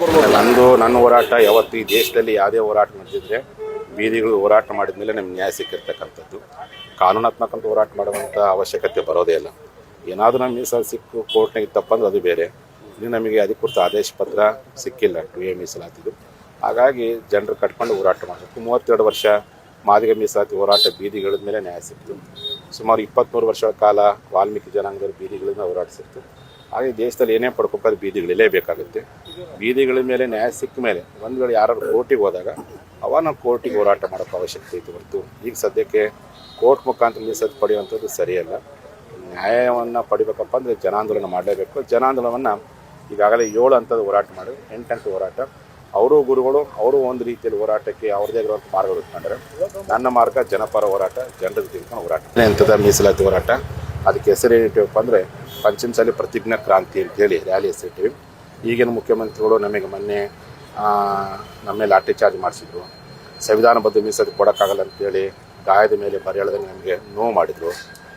ನಂದು, ನನ್ನ ಹೋರಾಟ ಯಾವತ್ತು ಈ ದೇಶದಲ್ಲಿ ಯಾವುದೇ ಹೋರಾಟ ನಡೆದಿದ್ರೆ ಬೀದಿಗಳು ಹೋರಾಟ ಮಾಡಿದ ಮೇಲೆ ನಮ್ಗೆ ನ್ಯಾಯ ಸಿಕ್ಕಿರ್ತಕ್ಕಂಥದ್ದು. ಕಾನೂನಾತ್ಮಕ ಹೋರಾಟ ಮಾಡುವಂಥ ಅವಶ್ಯಕತೆ ಬರೋದೇ ಇಲ್ಲ. ಏನಾದರೂ ನಮ್ಮ ಮೀಸಲು ಸಿಕ್ಕು ಕೋರ್ಟ್ನಾಗ ತಪ್ಪಂದ್ರೆ ಅದು ಬೇರೆ. ಇನ್ನು ನಮಗೆ ಅಧಿಕೃತ ಆದೇಶ ಪತ್ರ ಸಿಕ್ಕಿಲ್ಲ ಟು ಎ ಮೀಸಲಾತಿದು. ಹಾಗಾಗಿ ಜನರು ಕಟ್ಕೊಂಡು ಹೋರಾಟ ಮಾಡಬೇಕು. ಮೂವತ್ತೆರಡು ವರ್ಷ ಮಾದಿಗೆ ಮೀಸಲಾತಿ ಹೋರಾಟ ಬೀದಿಗಳಿದ ಮೇಲೆ ನ್ಯಾಯ ಸಿಕ್ತು ಸುಮಾರು ಇಪ್ಪತ್ತ್ಮೂರು ವರ್ಷಗಳ ಕಾಲ ವಾಲ್ಮೀಕಿ ಜನಾಂಗದ ಬೀದಿಗಳನ್ನು ಹೋರಾಡಿಸಿತ್ತು. ಹಾಗೆ ದೇಶದಲ್ಲಿ ಏನೇ ಪಡ್ಕೋಬೇಕಾದ್ರೆ ಬೀದಿಗಳಿಲ್ಲೇ ಬೇಕಾಗುತ್ತೆ. ಬೀದಿಗಳ ಮೇಲೆ ನ್ಯಾಯ ಸಿಕ್ಕ ಮೇಲೆ ಒಂದು ವೇಳೆ ಯಾರು ಕೋರ್ಟಿಗೆ ಹೋದಾಗ ಅವಾಗ ನಾವು ಕೋರ್ಟಿಗೆ ಹೋರಾಟ ಮಾಡೋಕ್ಕೆ ಅವಶ್ಯಕತೆ ಐತೆ ಹೊರತು. ಈಗ ಸದ್ಯಕ್ಕೆ ಕೋರ್ಟ್ ಮುಖಾಂತರ ಮೀಸಲು ಪಡೆಯುವಂಥದ್ದು ಸರಿಯಲ್ಲ. ನ್ಯಾಯವನ್ನು ಪಡಿಬೇಕಪ್ಪ ಅಂದರೆ ಜನಾಂದೋಲನ ಮಾಡಲೇಬೇಕು. ಜನಾಂದೋಲನವನ್ನು ಈಗಾಗಲೇ ಏಳು ಹಂತದ ಹೋರಾಟ ಮಾಡಿ ಎಂಟು ಹಂತದ ಹೋರಾಟ. ಅವರು ಗುರುಗಳು, ಅವರು ಒಂದು ರೀತಿಯಲ್ಲಿ ಹೋರಾಟಕ್ಕೆ ಅವ್ರದೇ ಆಗಿರುವಂಥ ಮಾರ್ಗ ಇಟ್ಕೊಂಡ್ರೆ ನನ್ನ ಮಾರ್ಗ ಜನಪರ ಹೋರಾಟ, ಜನರ ತಿಳ್ಕೊಂಡು ಹೋರಾಟ. ಎಂಥದ ಮೀಸಲಾತಿ ಹೋರಾಟ. ಅದಕ್ಕೆ ಹೆಸರು ಏನಿಟ್ಟಿವಪ್ಪ ಅಂದರೆ ಪಂಚಮಸಾಲಿ ಪ್ರತಿಜ್ಞಾ ಕ್ರಾಂತಿ ಅಂತ ಹೇಳಿ ರ್ಯಾಲಿ ಹೆಸರಿಟ್ಟಿವಿ ಈಗಿನ ಮುಖ್ಯಮಂತ್ರಿಗಳು ನಮಗೆ ಮೊನ್ನೆ ನಮ್ಮ ಮೇಲೆ ಲಾಠಿ ಚಾರ್ಜ್ ಮಾಡಿಸಿದ್ರು. ಸಂವಿಧಾನಬದ್ಧ ಮೀಸಲಾತಿ ಕೊಡೋಕ್ಕಾಗಲ್ಲ ಅಂತೇಳಿ ಗಾಯದ ಮೇಲೆ ಬರೆಯಳದಂಗೆ ನಮಗೆ ನೋವು ಮಾಡಿದರು.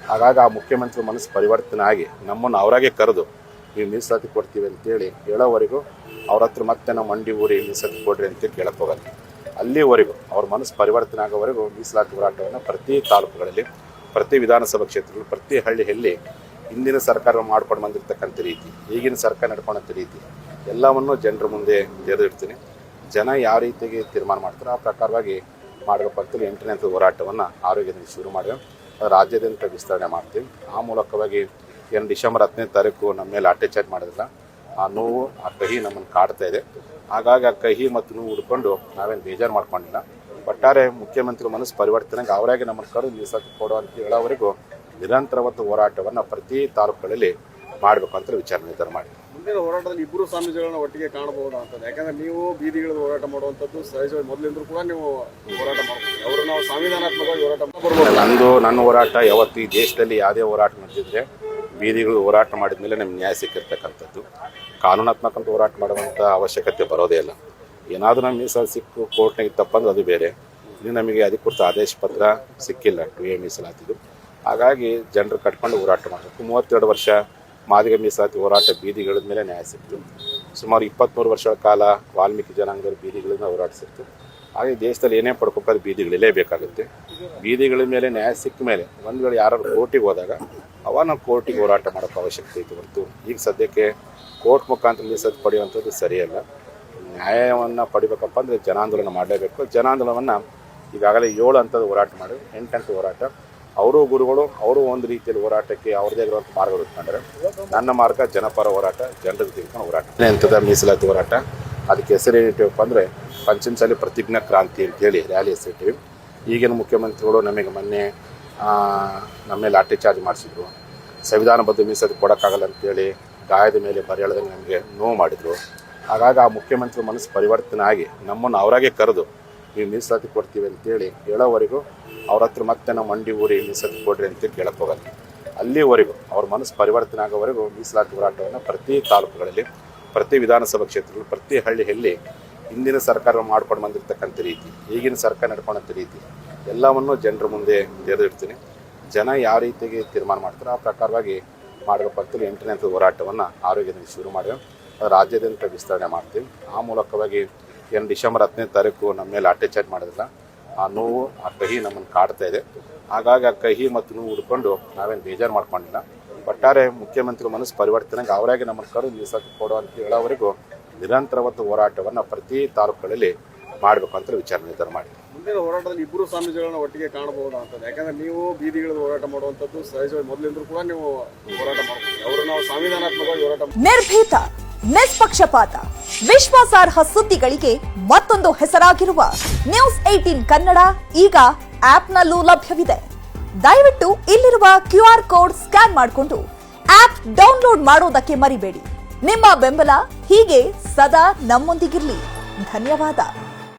ಹಾಗಾಗಿ ಆ ಮುಖ್ಯಮಂತ್ರಿ ಮನಸ್ಸು ಪರಿವರ್ತನೆ ಆಗಿ ನಮ್ಮನ್ನು ಅವರಾಗೆ ಕರೆದು ನೀವು ಮೀಸಲಾತಿ ಕೊಡ್ತೀವಿ ಅಂತೇಳಿ ಹೇಳೋವರೆಗೂ ಅವ್ರ ಹತ್ರ ಮತ್ತೆ ನಾವು ಮಂಡಿ ಊರಿ ಮೀಸಲಾತಿ ಕೊಡ್ರಿ ಅಂತೇಳಿ ಕೇಳಕ್ಕೆ ಹೋಗಲ್ಲ. ಅಲ್ಲಿವರೆಗೂ ಅವ್ರ ಮನಸ್ಸು ಪರಿವರ್ತನೆ ಆಗೋವರೆಗೂ ಮೀಸಲಾತಿ ಹೋರಾಟವನ್ನು ಪ್ರತಿ ತಾಲೂಕುಗಳಲ್ಲಿ, ಪ್ರತಿ ವಿಧಾನಸಭಾ ಕ್ಷೇತ್ರಗಳು ಪ್ರತಿ ಹಳ್ಳಿಯಲ್ಲಿ ಹಿಂದಿನ ಸರ್ಕಾರ ಮಾಡ್ಕೊಂಡು ಬಂದಿರತಕ್ಕಂಥ ರೀತಿ, ಈಗಿನ ಸರ್ಕಾರ ನಡ್ಕೊಂಡಂಥ ರೀತಿ ಎಲ್ಲವನ್ನು ಜನರ ಮುಂದೆ ತೆರೆದಿಡ್ತೀನಿ. ಜನ ಯಾವ ರೀತಿಯಾಗಿ ತೀರ್ಮಾನ ಮಾಡ್ತಾರೋ ಆ ಪ್ರಕಾರವಾಗಿ ಮಾಡಬೇಕು ಅಂತೇಳಿ ಎಂಟನೇ ಹೋರಾಟವನ್ನು ಆರೋಗ್ಯದಿಂದ ಶುರು ಮಾಡಿ ಅದು ರಾಜ್ಯಾದ್ಯಂತ ವಿಸ್ತರಣೆ ಮಾಡ್ತೀವಿ. ಆ ಮೂಲಕವಾಗಿ ಏನು ಡಿಸೆಂಬರ್ ಹತ್ತನೇ ತಾರೀಕು ನಮ್ಮ ಮೇಲೆ ಅಟ್ಯಾಚಾರ್ಜ್ ಮಾಡಿದ್ರಲ್ಲ ಆ ನೋವು ಆ ಕಹಿ ನಮ್ಮನ್ನು ಕಾಡ್ತಾ ಇದೆ. ಹಾಗಾಗಿ ಆ ಕಹಿ ಮತ್ತು ನೋವು ಉಡ್ಕೊಂಡು ನಾವೇನು ಬೇಜಾರು ಮಾಡ್ಕೊಂಡಿಲ್ಲ. ಒಟ್ಟಾರೆ ಮುಖ್ಯಮಂತ್ರಿ ಮನಸ್ಸು ಪರಿವರ್ತನೆಗೆ ಅವರಾಗಿ ನಮ್ಮನ್ನು ಕರೆದು ಮೀಸಲಾತಿ ಕೊಡು ಅಂತ ಹೇಳೋವರೆಗೂ ನಿರಂತರವಾದ ಹೋರಾಟವನ್ನು ಪ್ರತಿ ತಾಲೂಕುಗಳಲ್ಲಿ ಮಾಡಬೇಕು ಅಂತ ವಿಚಾರ ನಿರ್ಧಾರ ಮಾಡಿ ಮುಂದಿನ ಹೋರಾಟದಲ್ಲಿ ಇಬ್ಬರು ಸ್ವಾಮೀಜಿಗಳನ್ನ ಒಟ್ಟಿಗೆ ಕಾಣಬಹುದು ಅಂತ ಯಾಕಂದ್ರೆ ನೀವು ಬೀದಿಗಳಲ್ಲಿ ಹೋರಾಟ ಮಾಡುವಂಥದ್ದು ಸಹಜವಾಗಿ ಮೊದಲಿಂದ ಕೂಡ ನೀವು ಹೋರಾಟ ಮಾಡ್ತೀವಿ ಅವರು ನಾವು ಸಂವಿಧಾನಾತ್ಮಕವಾಗಿ ಹೋರಾಟ ನಂದು ನನ್ನ ಹೋರಾಟ ಯಾವತ್ತು ಈ ದೇಶದಲ್ಲಿ ಯಾವುದೇ ಹೋರಾಟ ನಡೆದಿದ್ರೆ ಬೀದಿಗಳು ಹೋರಾಟ ಮಾಡಿದ ಮೇಲೆ ನಮ್ಗೆ ನ್ಯಾಯ ಸಿಕ್ಕಿರ್ತಕ್ಕಂಥದ್ದು. ಕಾನೂನಾತ್ಮಕ ಹೋರಾಟ ಮಾಡುವಂಥ ಅವಶ್ಯಕತೆ ಬರೋದೇ ಇಲ್ಲ. ಏನಾದರೂ ನಮ್ಮ ಮೀಸಲು ಸಿಕ್ಕು ಕೋರ್ಟ್ನಾಗ ತಪ್ಪಂದ್ರೆ ಅದು ಬೇರೆ. ಇನ್ನು ನಮಗೆ ಅಧಿಕೃತ ಆದೇಶ ಪತ್ರ ಸಿಕ್ಕಿಲ್ಲ ಟು ಎ ಮೀಸಲಾತಿದು. ಹಾಗಾಗಿ ಜನರು ಕಟ್ಕೊಂಡು ಹೋರಾಟ ಮಾಡಬೇಕು. ಮೂವತ್ತೆರಡು ವರ್ಷ ಮಾದಿಗ ಮೀಸಲಾತಿ ಹೋರಾಟ ಬೀದಿಗಳ ಮೇಲೆ ನ್ಯಾಯ ಸಿಕ್ತು ಸುಮಾರು ಇಪ್ಪತ್ತ್ಮೂರು ವರ್ಷಗಳ ಕಾಲ ವಾಲ್ಮೀಕಿ ಜನಾಂಗದಲ್ಲಿ ಬೀದಿಗಳಿಂದ ಹೋರಾಡಿಸಿತ್ತು ಹಾಗೆ ದೇಶದಲ್ಲಿ ಏನೇ ಪಡ್ಕೋಬೇಕಾದ್ರೆ ಬೀದಿಗಳಿಲ್ಲೇ ಬೇಕಾಗುತ್ತೆ. ಬೀದಿಗಳ ಮೇಲೆ ನ್ಯಾಯ ಸಿಕ್ಕ ಮೇಲೆ ಒಂದು ವೇಳೆ ಯಾರು ಕೋರ್ಟಿಗೆ ಹೋದಾಗ ಅವಾಗ ನಾವು ಕೋರ್ಟಿಗೆ ಹೋರಾಟ ಮಾಡೋಕ್ಕೆ ಅವಶ್ಯಕತೆ ಐತೆ ಹೊರತು. ಈಗ ಸದ್ಯಕ್ಕೆ ಕೋರ್ಟ್ ಮುಖಾಂತರ ಮೀಸಲು ಪಡೆಯುವಂಥದ್ದು ಸರಿಯಲ್ಲ. ನ್ಯಾಯವನ್ನು ಪಡಿಬೇಕಪ್ಪ ಅಂದರೆ ಜನಾಂದೋಲನ ಮಾಡಲೇಬೇಕು. ಜನಾಂದೋಲನವನ್ನು ಈಗಾಗಲೇ ಏಳು ಹಂತದ ಹೋರಾಟ ಮಾಡಿ, ಎಂಟು ಹಂತದ ಹೋರಾಟ. ಅವರು ಗುರುಗಳು, ಅವರು ಒಂದು ರೀತಿಯಲ್ಲಿ ಹೋರಾಟಕ್ಕೆ ಅವ್ರದೇ ಆಗಿರುವಂಥ ಮಾರ್ಗ ಇಟ್ಕೊಂಡ್ರೆ. ನನ್ನ ಮಾರ್ಗ ಜನಪರ ಹೋರಾಟ, ಜನರ ತಿಳ್ಕೊಂಡು ಹೋರಾಟ. ಹಂತದ ಮೀಸಲಾತಿ ಹೋರಾಟ. ಅದಕ್ಕೆ ಹೆಸರು ಏನಿಟ್ಟಿವಪ್ಪ ಅಂದರೆ ಪಂಚಮಸಾಲಿ ಪ್ರತಿಜ್ಞಾ ಕ್ರಾಂತಿ ಅಂತೇಳಿ ರ್ಯಾಲಿ ಹೆಸರಿಟ್ಟಿವಿ. ಈಗಿನ ಮುಖ್ಯಮಂತ್ರಿಗಳು ನಮಗೆ ಮೊನ್ನೆ ನಮ್ಮ ಮೇಲೆ ಚಾರ್ಜ್ ಮಾಡಿಸಿದ್ರು. ಸಂವಿಧಾನಬದ್ಧ ಮೀಸಲು ಕೊಡೋಕ್ಕಾಗಲ್ಲ ಅಂತೇಳಿ ಗಾಯದ ಮೇಲೆ ಬರೆಯಳದಂಗೆ ನಮಗೆ ನೋವು ಮಾಡಿದರು. ಹಾಗಾಗಿ ಆ ಮುಖ್ಯಮಂತ್ರಿ ಮನಸ್ಸು ಪರಿವರ್ತನೆ ಆಗಿ ನಮ್ಮನ್ನು ಅವರಾಗೆ ಕರೆದು ನೀವು ಮೀಸಲಾತಿ ಕೊಡ್ತೀವಿ ಅಂತೇಳಿ ಹೇಳೋವರೆಗೂ ಅವ್ರ ಹತ್ರ ಮತ್ತೆ ನಾವು ಮಂಡಿ ಊರಿ ಮೀಸಲಾತಿ ಕೊಡ್ರಿ ಅಂತೇಳಿ ಕೇಳಕ್ಕೆ ಹೋಗಲ್ಲ. ಅಲ್ಲಿವರೆಗೂ ಅವ್ರ ಮನಸ್ಸು ಪರಿವರ್ತನೆ ಆಗೋವರೆಗೂ ಮೀಸಲಾತಿ ಹೋರಾಟವನ್ನು ಪ್ರತಿ ತಾಲೂಕುಗಳಲ್ಲಿ, ಪ್ರತಿ ವಿಧಾನಸಭಾ ಕ್ಷೇತ್ರಗಳು ಪ್ರತಿ ಹಳ್ಳಿಯಲ್ಲಿ ಹಿಂದಿನ ಸರ್ಕಾರ ಮಾಡ್ಕೊಂಡು ಬಂದಿರತಕ್ಕಂಥ ರೀತಿ, ಈಗಿನ ಸರ್ಕಾರ ನಡ್ಕೊಂಡಂಥ ರೀತಿ ಎಲ್ಲವನ್ನು ಜನರ ಮುಂದೆ ತೆರೆದಿಡ್ತೀನಿ ಜನ ಯಾವ ರೀತಿಯಾಗಿ ತೀರ್ಮಾನ ಮಾಡ್ತಾರೋ ಆ ಪ್ರಕಾರವಾಗಿ ಮಾಡಿರೋ ಪಕ್ಕದಲ್ಲಿ ಎಂಟನೇ ಹಂತದ ಹೋರಾಟವನ್ನು ಆರೋಗ್ಯದಿಂದ ಶುರು ಮಾಡಿ ರಾಜ್ಯಾದ್ಯಂತ ವಿಸ್ತರಣೆ ಮಾಡ್ತೀವಿ. ಆ ಮೂಲಕವಾಗಿ ಏನು ಡಿಸೆಂಬರ್ ಹತ್ತನೇ ತಾರೀಕು ನಮ್ಮ ಮೇಲೆ ಅಟ್ಯಾಚಾರ್ಜ್ ಮಾಡಿದ್ರಲ್ಲ, ಆ ನೋವು, ಆ ಕಹಿ ನಮ್ಮನ್ನು ಕಾಡ್ತಾ ಇದೆ. ಹಾಗಾಗಿ ಆ ಕಹಿ ಮತ್ತು ನೋವು ಹುಡ್ಕೊಂಡು ನಾವೇನು ಬೇಜಾರು ಮಾಡ್ಕೊಂಡಿಲ್ಲ. ಒಟ್ಟಾರೆ ಮುಖ್ಯಮಂತ್ರಿ ಮನಸ್ಸು ಪರಿವರ್ತನೆಗೆ ಅವರಾಗಿ ನಮ್ಮನ್ನು ಕರೆದು ನಿಲ್ಲಿಸಕ್ಕೆ ಕೊಡು ಅಂತ ಹೇಳೋವರೆಗೂ ನಿರಂತರವಾದ ಹೋರಾಟವನ್ನು ಪ್ರತಿ ತಾಲೂಕುಗಳಲ್ಲಿ ಮಾಡಬೇಕು ಅಂತ ವಿಚಾರ ನಿರ್ಧಾರ ಮಾಡಿ ಮುಂದಿನ ಹೋರಾಟದಲ್ಲಿ ಇಬ್ಬರು ಸ್ವಾಮೀಜಿಗಳನ್ನ ಒಟ್ಟಿಗೆ ಕಾಣಬಹುದು ಅಂತ ಯಾಕಂದ್ರೆ ನೀವು ಬೀದಿಗಳಲ್ಲಿ ಹೋರಾಟ ಮಾಡುವಂತದ್ದು ಸಹಜವಾಗಿ ಮೊದಲಿಂದಲೂ ಕೂಡ ನೀವು ಹೋರಾಟ ಮಾಡ್ತೀವಿ ಅವರು ನಾವು ಸಂವಿಧಾನಾತ್ಮಕವಾಗಿ ಹೋರಾಟ ನಿರ್ಭೀತ ನಿಷ್ಪಕ್ಷಪಾತ ವಿಶ್ವಾಸಾರ್ಹ ಸುದ್ದಿಗಳಿಗೆ ಮತ್ತೊಂದು ಹೆಸರಾಗಿರುವ ನ್ಯೂಸ್ ಏಟೀನ್ ಕನ್ನಡ ಈಗ ಆಪ್ನಲ್ಲೂ ಲಭ್ಯವಿದೆ. ದಯವಿಟ್ಟು ಇಲ್ಲಿರುವ ಕ್ಯೂ ಆರ್ ಕೋಡ್ ಸ್ಕ್ಯಾನ್ ಮಾಡಿಕೊಂಡು ಆಪ್ ಡೌನ್ಲೋಡ್ ಮಾಡೋದಕ್ಕೆ ಮರಿಬೇಡಿ. ನಿಮ್ಮ ಬೆಂಬಲ ಹೀಗೆ ಸದಾ ನಮ್ಮೊಂದಿಗಿರಲಿ. ಧನ್ಯವಾದ.